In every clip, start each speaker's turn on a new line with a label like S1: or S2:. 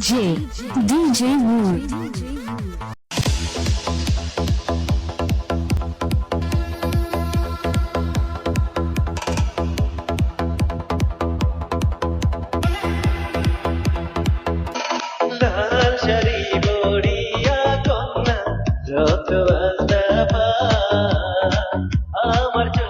S1: DJ, DJ Wood.
S2: আমার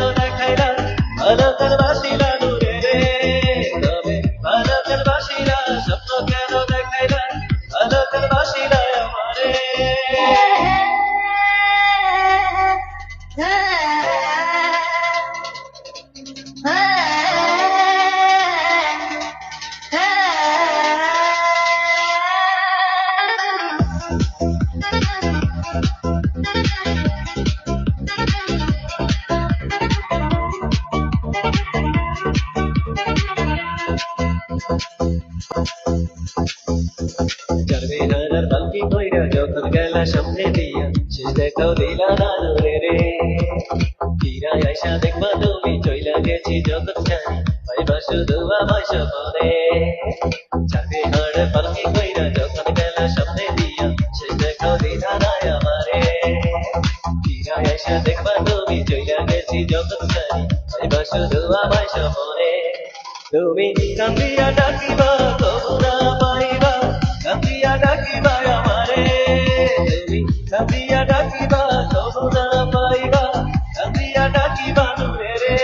S2: أنا قد بعت দেখাও দিলা না দূরে রে। ফিরা আইসা দেখবা তুমি, চইলা গেছি জগৎ জানি পাইবা শুধু আমায় সপনে চলবে হারার পালকি কইরা যখন গেলা সামনে দিয়া শেষ দেখাও দিলা না আমারে। ফিরা আইসা দেখবা তুমি, চইলা গেছি জগৎ জানি পাইবা শুধু আমায় সপনে তুমি কান্দিয়া ডাকিবা তবু তুমি। ডাকিবা তবু পাইবা। কান্দিয়া ডাকিবা নূরে রে।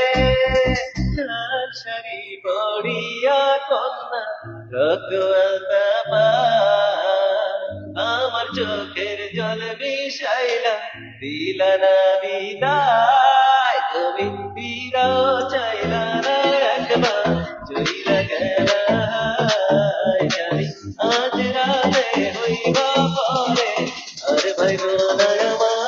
S2: লাল শাড়ি পরিয়া কন্যা পায়, আমার চোখের জল বিষাইলা দিলা না বিদায় তুমি ফিরাও চাইলা। ভাইব না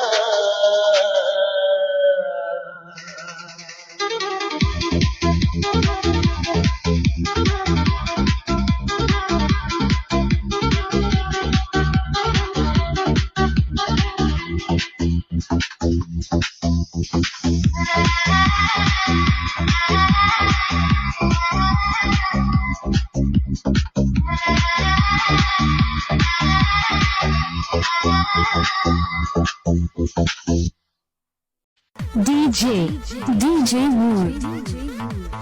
S1: DJ, DJ Wood.